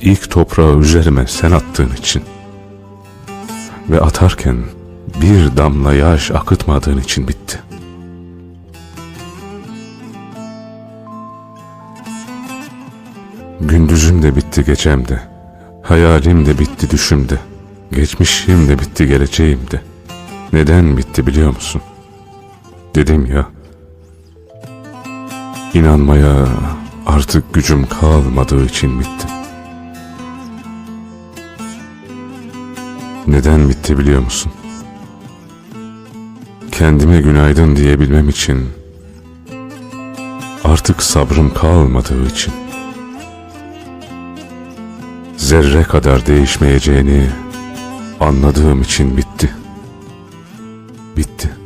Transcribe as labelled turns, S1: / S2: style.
S1: ilk toprağı üzerime sen attığın için ve atarken bir damla yaş akıtmadığın için bitti. Gündüzüm de bitti gecem de, hayalim de bitti düşümde, geçmişim de bitti geleceğim de. Neden bitti biliyor musun? Dedim ya, inanmaya artık gücüm kalmadığı için bitti. Neden bitti biliyor musun? Kendime günaydın diyebilmem için, artık sabrım kalmadığı için zerre kadar değişmeyeceğini anladığım için bitti. Bitti.